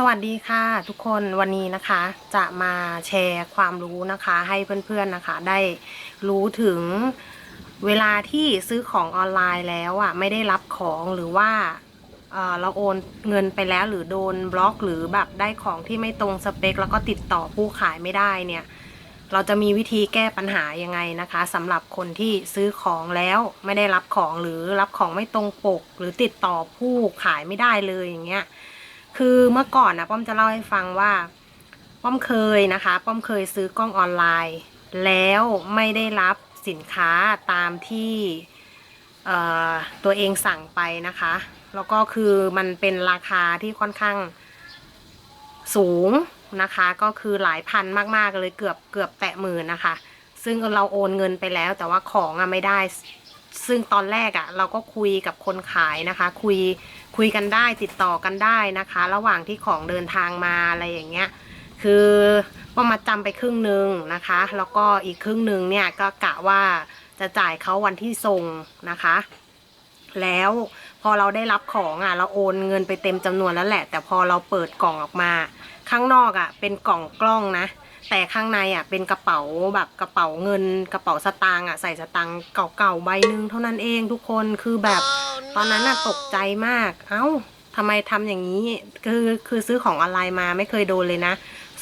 สวัสดีค่ะทุกคนวันนี้นะคะจะมาแชร์ความรู้นะคะ ให้เพื่อนๆนะคะ ได้รู้ถึงเวลาที่ซื้อของออนไลน์แล้วอะไม่ได้รับของหรือว่าเเราโอนเงินไปแล้วหรือโดนบล็อกหรือแบบได้ของที่ไม่ตรงสเปค แล้วก็ติดต่อผู้ขายไม่ได้เนี่ย เราจะมีวิธีแก้ปัญหายังไงนะคะสำหรับคนที่ซื้อของแล้วไม่ได้รับของหรือรับของไม่ตรงปก หรือติดต่อผู้ขายไม่ได้เลยอย่างเงี้ย คือเมื่อก่อนนะป้อมจะเล่าให้ฟังว่า ป้อมเคยนะคะ ป้อมเคยซื้อกล้องออนไลน์ แล้วไม่ได้รับสินค้าตามที่ตัวเองสั่งไปนะคะ แล้วก็คือมันเป็นราคาที่ค่อนข้างสูงนะคะ ก็คือหลายพันมากๆเลยเกือบเกือบแตะหมื่นนะคะ ซึ่งเราโอนเงินไปแล้ว แต่ว่าของอะไม่ได้ ซึ่งตอนแรกอะเราก็คุยกับคนขายนะคะ คุย คุยกันได้ติดต่อกันได้นะคะ ระหว่างที่ของเดินทางมาอะไรอย่างเงี้ย คือป้อมาจำไปครึ่งหนึ่งนะคะ แล้วก็อีกครึ่งหนึ่งเนี่ยก็กะว่าจะจ่ายเขาวันที่ส่งนะคะ แล้วพอเราได้รับของอะเราโอนเงินไปเต็มจำนวนแล้วแหละ แต่พอเราเปิดกล่องออกมา ข้างนอกอะเป็นกล่องกล้องนะ แต่ข้างในอะเป็นกระเป๋าแบบกระเป๋าเงิน กระเป๋าสตางค์อะใส่สตางค์เก่าๆใบหนึ่งเท่านั้นเองทุกคนคือแบบ ตอนนั้นน่ะตกใจมาก เอ้าทำไมทำอย่างนี้ คือคือซื้อของออนไลน์มาไม่เคยโดนเลยนะ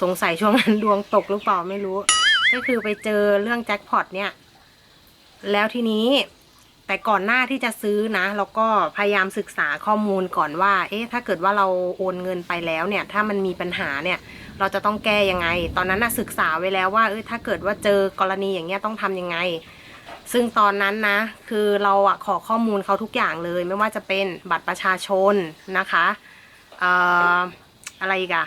สงสัยช่วงนั้นดวงตกหรือเปล่าไม่รู้ ก็คือไปเจอเรื่องแจ็คพอตเนี่ย แล้วทีนี้แต่ก่อนหน้าที่จะซื้อนะ เราก็พยายามศึกษาข้อมูลก่อนว่า เอ๊ะถ้าเกิดว่าเราโอนเงินไปแล้วเนี่ย ถ้ามันมีปัญหาเนี่ย เราจะต้องแก้ยังไง ตอนนั้นน่ะศึกษาไว้แล้วว่าเอ้ยถ้าเกิดว่าเจอกรณีอย่างเงี้ยต้องทำยังไง ซึ่งตอนนั้นนะ คือเราอะขอข้อมูลเขาทุกอย่างเลย ไม่ว่าจะเป็นบัตรประชาชนนะคะเอ่ออะไรกอะ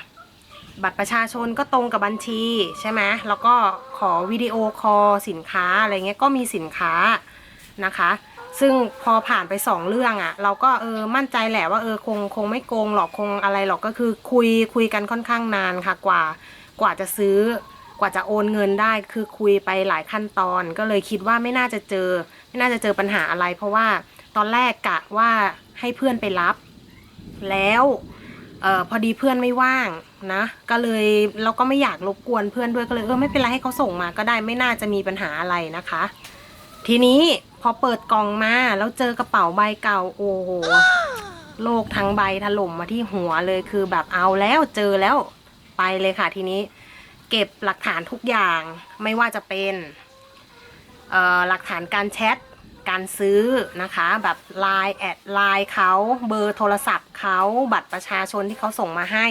บัตรประชาชนก็ตรงกับบัญชีใช่ไหมแล้วก็ขอวิดีโอคอลสินค้าอะไรเงี้ยก็มีสินค้านะคะ ซึ่งพอผ่านไปสองเรื่องอะ่ะ เราก็เออมั่นใจแหละว่าเออคงคงไม่โกงหรอกคงอะไรหรอกก็คือคุยคุยกันค่อนข้างนานค่ะกว่ากว่าจะซื้อ กว่าจะโอนเงินได้คือคุยไปหลายขั้นตอน ก็เลยคิดว่าไม่น่าจะเจอ ไม่น่าจะเจอปัญหาอะไร เพราะว่าตอนแรกกะว่าให้เพื่อนไปรับ แล้วออพอดีเพื่อนไม่ว่างนะ ก็เลยเราก็ไม่อยากรบกวนเพื่อนด้วยก็เลยเออไม่เป็นไรให้เขาส่งมาก็ได้ไม่น่าจะมีปัญหาอะไรนะคะ ทีนี้พอเปิดกล่องมาแล้วเจอกระเป๋าใบเก่าโอ้โหโลกทั้งใบถล่มมาที่หัวเลยคือแบบเอาแล้วเจอแล้วไปเลยค่ะทีนี้ เก็บหลักฐานทุกอย่างไม่ว่าจะเป็นหลักฐานการแชทการซื้อนะคะแบบไลน์แอดไลน์เขาเบอร์โทรศัพท์เขาบัตรประชาชนที่เขาส่งมาให้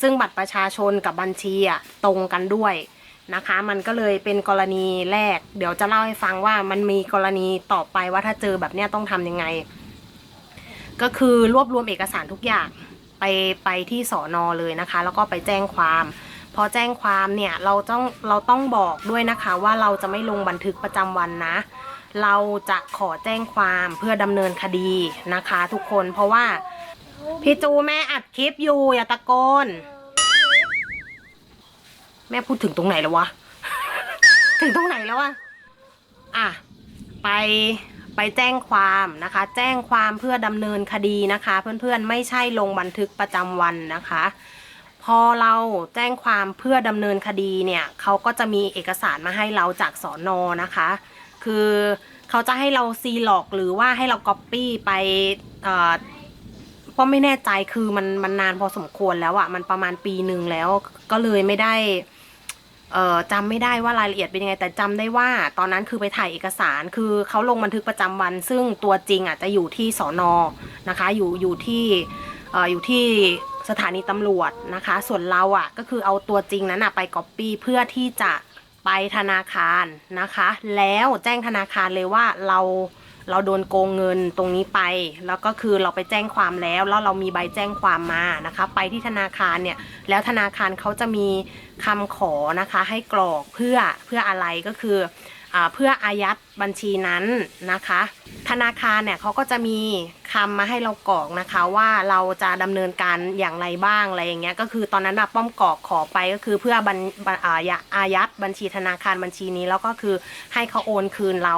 ซึ่งบัตรประชาชนกับบัญชีอะตรงกันด้วยนะคะ มันก็เลยเป็นกรณีแรก เดี๋ยวจะเล่าให้ฟังว่ามันมีกรณีต่อไปว่าถ้าเจอแบบเนี้ยต้องทำยังไง ก็คือรวบรวมเอกสารทุกอย่างไปไปที่สอนอเลยนะคะ แล้วก็ไปแจ้งความ พอแจ้งความเนี่ยเราต้องเราต้องบอกด้วยนะคะว่าเราจะไม่ลงบันทึกประจำวันนะ เราจะขอแจ้งความเพื่อดำเนินคดีนะคะ ทุกคนเพราะว่าพี่จูแม่อัดคลิปอยู่อย่าตะโกน แม่พูดถึงตรงไหนแล้ววะ ถึงตรงไหนแล้ววะอะไปไปแจ้งความนะคะ แจ้งความเพื่อดำเนินคดีนะคะ เพื่อนๆไม่ใช่ลงบันทึกประจำวันนะคะ พอเราแจ้งความเพื่อดำเนินคดีเนี่ยเขาก็จะมีเอกสารมาให้เราจากสอนอนะคะ คือเขาจะให้เราซีลอกหรือว่าให้เราก๊อปปี้ไปเอ่อก็ไม่แน่ใจคือมันมันนานพอสมควรแล้วอะ่ะมันประมาณปีหนึ่งแล้วก็เลยไม่ได้เอ่อจำไม่ได้ว่ารายละเอียดเป็นยังไง แต่จำได้ว่า ตอนนั้นคือไปถ่ายเอกสารคือเขาลงบันทึกประจำวัน ซึ่งตัวจริงอะจะอยู่ที่สอนอนะคะ อยู่อยู่ที่เอ่ออยู่ที่ สถานีตำรวจนะคะ ส่วนเราอะก็คือเอาตัวจริงนั้นอะไปก๊อปปี้เพื่อที่จะไปธนาคารนะคะ แล้วแจ้งธนาคารเลยว่าเราเราโดนโกงเงินตรงนี้ไป แล้วก็คือเราไปแจ้งความแล้วแล้วเรามีใบแจ้งความมานะคะ ไปที่ธนาคารเนี่ยแล้วธนาคารเขาจะมีคำขอนะคะ ให้กรอกเพื่อเพื่ออะไรก็คือ เพื่ออายัดบัญชีนั้นนะคะ ธนาคารเนี่ยเขาก็จะมีคำมาให้เรากรอกนะคะว่าเราจะดำเนินการอย่างไรบ้างอะไรอย่างเงี้ยก็คือตอนนั้นแบบป้อมกรอกขอไปก็คือเพื่อบัญอายัดอายัดบัญชีธนาคารบัญชีนี้แล้วก็คือให้เขาโอนคืนเรา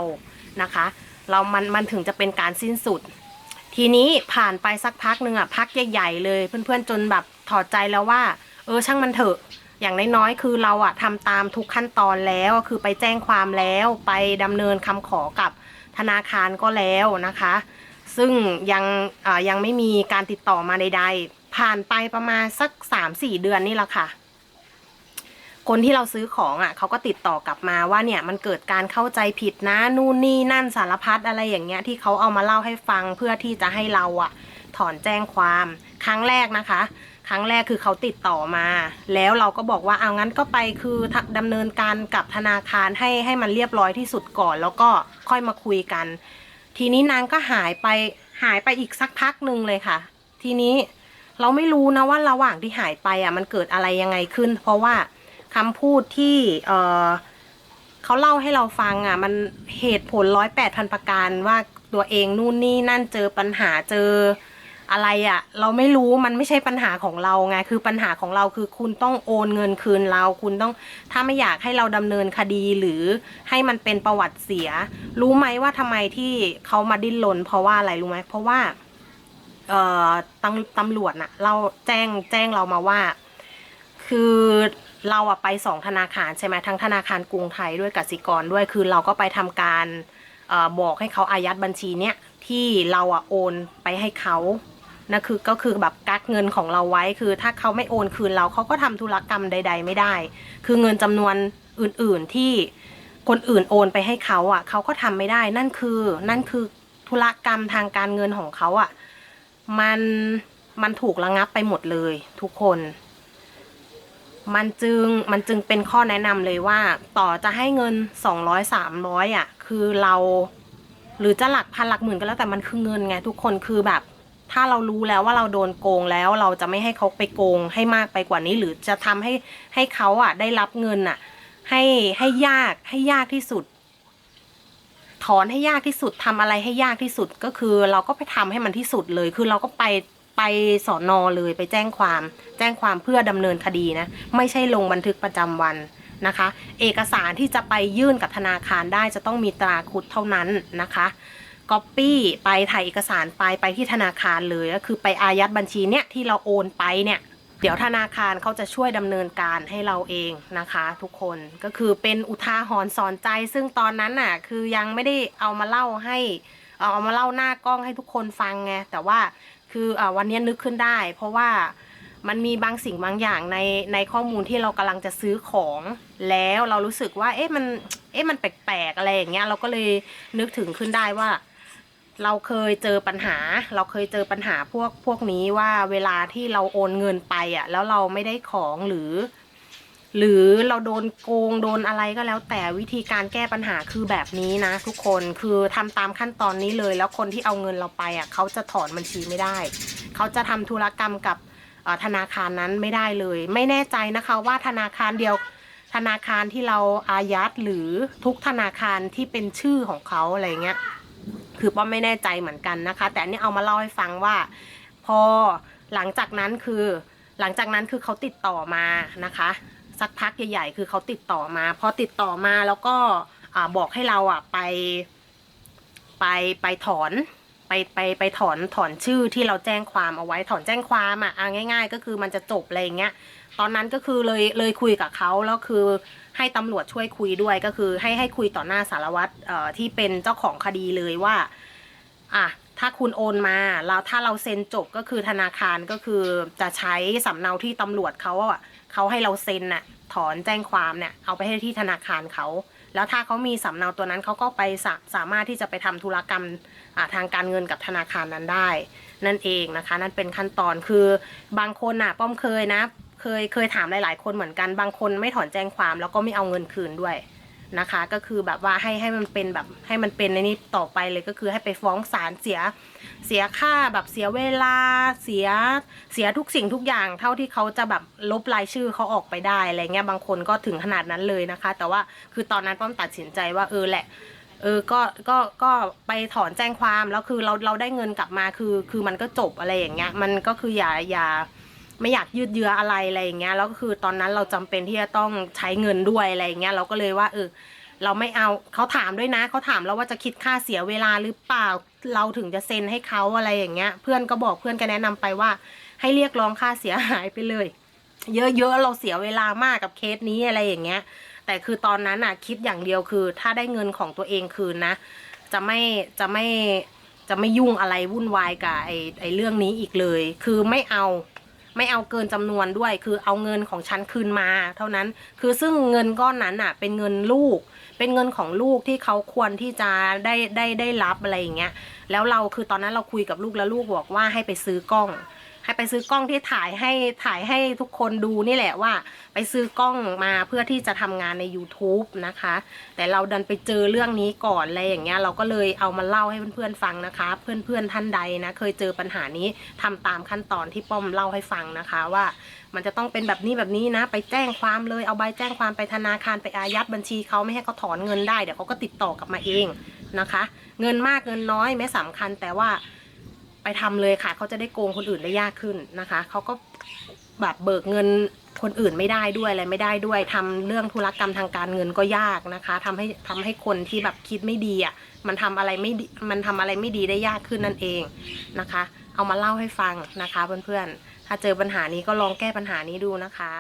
นะคะ เรามันมันถึงจะเป็นการสิ้นสุด ทีนี้ผ่านไปสักพักหนึ่งอะพักใหญ่ๆเลย เพื่อนๆจนแบบถอดใจแล้วว่า เออช่างมันเถอะ อย่างน้อยๆคือเราอะทำตามทุกขั้นตอนแล้วคือไปแจ้งความแล้วไปดำเนินคำขอกับธนาคารก็แล้วนะคะ ซึ่งยังยังไม่มีการติดต่อมาใด ๆ ผ่านไปประมาณสักสามสี่เดือนนี่แหละค่ะ คนที่เราซื้อของอะเขาก็ติดต่อกลับมาว่าเนี่ยมันเกิดการเข้าใจผิดนะนู่นนี่นั่นสารพัดอะไรอย่างเงี้ยที่เขาเอามาเล่าให้ฟังเพื่อที่จะให้เราอะถอนแจ้งความครั้งแรกนะคะ ครั้งแรกคือเขาติดต่อมา แล้วเราก็บอกว่าเอางั้นก็ไปคือทะดำเนินการกับธนาคารให้ให้มันเรียบร้อยที่สุดก่อน แล้วก็ค่อยมาคุยกัน ทีนี้นางก็หายไปหายไปอีกสักพักหนึ่งเลยค่ะ ทีนี้เราไม่รู้นะว่าระหว่างที่หายไปอะมันเกิดอะไรยังไงขึ้น เพราะว่าคำพูดที่เออเขาเล่าให้เราฟังอะ มันเหตุผลร้อยแปดพันประการว่าตัวเองนู่นนี่นั่นเจอปัญหาเจอ อะไรอะ เราไม่รู้มันไม่ใช่ปัญหาของเราไงคือปัญหาของเราคือคุณต้องโอนเงินคืนเรา คุณต้องถ้าไม่อยากให้เราดำเนินคดีหรือให้มันเป็นประวัติเสีย รู้ไหมว่าทำไมที่เขามาดิ้นรนเพราะว่าอะไรรู้ไหมเพราะว่าเอ่อตำตำรวจน่ะ เราแจ้งแจ้งเรามาว่า คือเราอะไปสองธนาคารใช่ไหมทั้งธนาคารกรุงไทยด้วยกสิกรด้วยคือเราก็ไปทำการอบอกให้เขาอายัดบัญชีเนี้ยที่เราอะโอนไปให้เขา นะคือก็คือแบบกักเงินของเราไว้คือ ถ้าเขาไม่โอนคืนเราเขาก็ทำธุรกรรมใด ๆ ไม่ได้ คือเงินจำนวนอื่นๆที่คนอื่นโอนไปให้เขาอะเขาก็ทำไม่ได้ นั่นคือ นั่นคือธุรกรรมทางการเงินของเขาอะมันมันถูกระงับไปหมดเลย ทุกคน มันจึงมันจึงเป็นข้อแนะนำเลยว่า ต่อจะให้เงินสองร้อยสามร้อยอะ คือเรา หรือจะหลักพันหลักหมื่นก็แล้วแต่มันคือเงินไงทุกคนคือแบบ ถ้าเรารู้แล้วว่าเราโดนโกงแล้วเราจะไม่ให้เขาไปโกงให้มากไปกว่านี้ หรือจะทำให้ให้เขาอะ ได้รับเงินอะ ให้ให้ยากให้ยากที่สุด ถอนให้ยากที่สุดทำอะไรให้ยากที่สุดก็คือ เราก็ไปทำให้มันที่สุดเลย คือเราก็ไปไปสอนอเลยไปแจ้งความ แจ้งความเพื่อดำเนินคดีนะ ไม่ใช่ลงบันทึกประจำวันนะคะ เอกสารที่จะไปยื่นกับธนาคารได้จะต้องมีตราคุดเท่านั้นนะคะ ก๊อปปี้ไปถ่ายเอกสารไปไปที่ธนาคารเลยก็คือไปอายัดบัญชีเนี่ยที่เราโอนไปเนี่ยเดี๋ยวธนาคารเขาจะช่วยดำเนินการให้เราเองนะคะ ทุกคนก็คือเป็นอุทาหรณ์สอนใจ ซึ่งตอนนั้นน่ะคือยังไม่ได้เอามาเล่าให้เอามาเล่าหน้ากล้องให้ทุกคนฟังไงแต่ว่าคืออวันนี้นึกขึ้นได้ เพราะว่ามันมีบางสิ่งบางอย่างในในข้อมูลที่เรากำลังจะซื้อของแล้วเรารู้สึกว่าเอ๊ะมันเอ๊ะมันแปลกๆอะไรอย่างเงี้ยเราก็เลยนึกถึงขึ้นได้ว่า เราเคยเจอปัญหา เราเคยเจอปัญหาพวกพวกนี้ว่าเวลาที่เราโอนเงินไปอะ แล้วเราไม่ได้ของหรือ หรือเราโดนโกงโดนอะไรก็แล้ว แต่วิธีการแก้ปัญหาคือแบบนี้นะ ทุกคนคือทำตามขั้นตอนนี้เลย แล้วคนที่เอาเงินเราไปอะเขาจะถอนบัญชีไม่ได้ เขาจะทำธุรกรรมกับธนาคารนั้นไม่ได้เลย ไม่แน่ใจนะคะว่าธนาคารเดียวธนาคารที่เราอายัดหรือทุกธนาคารที่เป็นชื่อของเขาอะไรเงี้ย คือป้อมไม่แน่ใจเหมือนกันนะคะ แต่อันนี่เอามาเล่าให้ฟังว่า พอหลังจากนั้นคือ หลังจากนั้นคือเขาติดต่อมานะคะ สักพักใหญ่ๆ คือเขาติดต่อมา พอติดต่อมาแล้วก็บอกให้เราอะไปไปไปถอนไปไปไปถอนถอนชื่อที่เราแจ้งความเอาไว้ถอนแจ้งความอะง่าย ๆ ก็คือมันจะจบอะไรอย่างเงี้ยตอนนั้นก็คือเลยเลยคุยกับเขาแล้วคือ ให้ตำรวจช่วยคุยด้วยก็คือ ให้ให้คุยต่อหน้าสารวัตรที่เป็นเจ้าของคดีเลยว่าอะถ้าคุณโอนมาแล้วถ้าเราเซ็นจบก็คือธนาคารก็คือจะใช้สำเนาที่ตำรวจเขาอะเขาให้เราเซ็นน่ะถอนแจ้งความเนี่ยเอาไปให้ที่ธนาคารเขาแล้วถ้าเขามีสำเนาตัวนั้นเขาก็ไปสาสามารถที่จะไปทำธุรกรรมทางการเงินกับธนาคารนั้นได้ นั่นเองนะคะ นั่นเป็นขั้นตอนคือบางคนน่ะป้อมเคยนะ เคยเคยถามหลายๆ คนเหมือนกันบางคนไม่ถอนแจ้งความแล้วก็ไม่เอาเงินคืนด้วยนะคะ ก็คือแบบว่าให้ให้มันเป็นแบบให้มันเป็นในนี้ต่อไปเลยก็คือให้ไปฟ้องศาลเสียเสียค่าแบบเสียเวลาเสียเสียทุกสิ่งทุกอย่างเท่าที่เขาจะแบบลบรายชื่อเขาออกไปได้อะไรเงี้ยบางคนก็ถึงขนาดนั้นเลยนะคะ แต่ว่าคือตอนนั้นป้อมตัดสินใจว่าเออแหละเออ ก็ ก็ ก็ไปถอนแจ้งความ แล้วคือเรา เราได้เงินกลับมา คือ คือมันก็จบอะไรอย่างเงี้ย มันก็คืออย่า อย่า ไม่อยากยืดเยื้ออะไรอะไรอย่างเงี้ยแล้วก็คือตอนนั้นเราจำเป็นที่จะต้องใช้เงินด้วยอะไรอย่างเงี้ยเราก็เลยว่าเออเราไม่เอาเขาถามด้วยนะเขาถามเราว่าจะคิดค่าเสียเวลาหรือเปล่าเราถึงจะเซ็นให้เขาอะไรอย่างเงี้ย เพื่อนก็บอกเพื่อนก็แนะนำไปว่า ให้เรียกร้องค่าเสียหายไปเลย เยอะๆเราเสียเวลามากกับเคสนี้อะไรอย่างเงี้ย แต่คือตอนนั้นอะคิดอย่างเดียวคือ ถ้าได้เงินของตัวเองคืนนะ จะไม่จะไม่จะไม่ยุ่งอะไรวุ่นวายกับไอ้ไอ้เรื่องนี้อีกเลย คือไม่เอา ไม่เอาเกินจำนวนด้วย คือเอาเงินของฉันคืนมา เท่านั้นคือซึ่งเงินก้อนนั้นอะ เป็นเงินลูก เป็นเงินของลูกที่เขาควรที่จะได้ได้ได้รับอะไรอย่างเงี้ยแล้วเราคือตอนนั้นเราคุยกับลูกแล้วลูกบอกว่าให้ไปซื้อกล้อง ให้ไปซื้อกล้องที่ถ่ายให้ถ่ายให้ทุกคนดูนี่แหละว่า ไปซื้อกล้องมาเพื่อที่จะทำงานใน YouTube นะคะ แต่เราดันไปเจอเรื่องนี้ก่อนอะไรอย่างเงี้ยเราก็เลยเอามาเล่าให้เพื่อนๆฟังนะคะ เพื่อนๆท่านใดนะ เคยเจอปัญหานี้ทำตามขั้นตอนที่ป้อมเล่าให้ฟังนะคะว่ามันจะต้องเป็นแบบนี้แบบนี้นะ ไปแจ้งความเลยเอาใบแจ้งความไปธนาคารไปอายัดบัญชีเขาไม่ให้เขาถอนเงินได้เดี๋ยวเขาก็ติดต่อกลับมาเองนะคะ เงินมากเงินน้อยไม่สำคัญแต่ว่า ไปทำเลยค่ะ เขาจะได้โกงคนอื่นได้ยากขึ้นนะคะ เขาก็แบบเบิกเงินคนอื่นไม่ได้ด้วยอะไรไม่ได้ด้วยทำเรื่องธุรกรรมทางการเงินก็ยากนะคะทำให้ทำให้คนที่แบบคิดไม่ดีอะ มันทำอะไรไม่ดีมันทำอะไรไม่ดีได้ยากขึ้นนั่นเองนะคะ เอามาเล่าให้ฟังนะคะเพื่อนๆ ถ้าเจอปัญหานี้ก็ลองแก้ปัญหานี้ดูนะคะ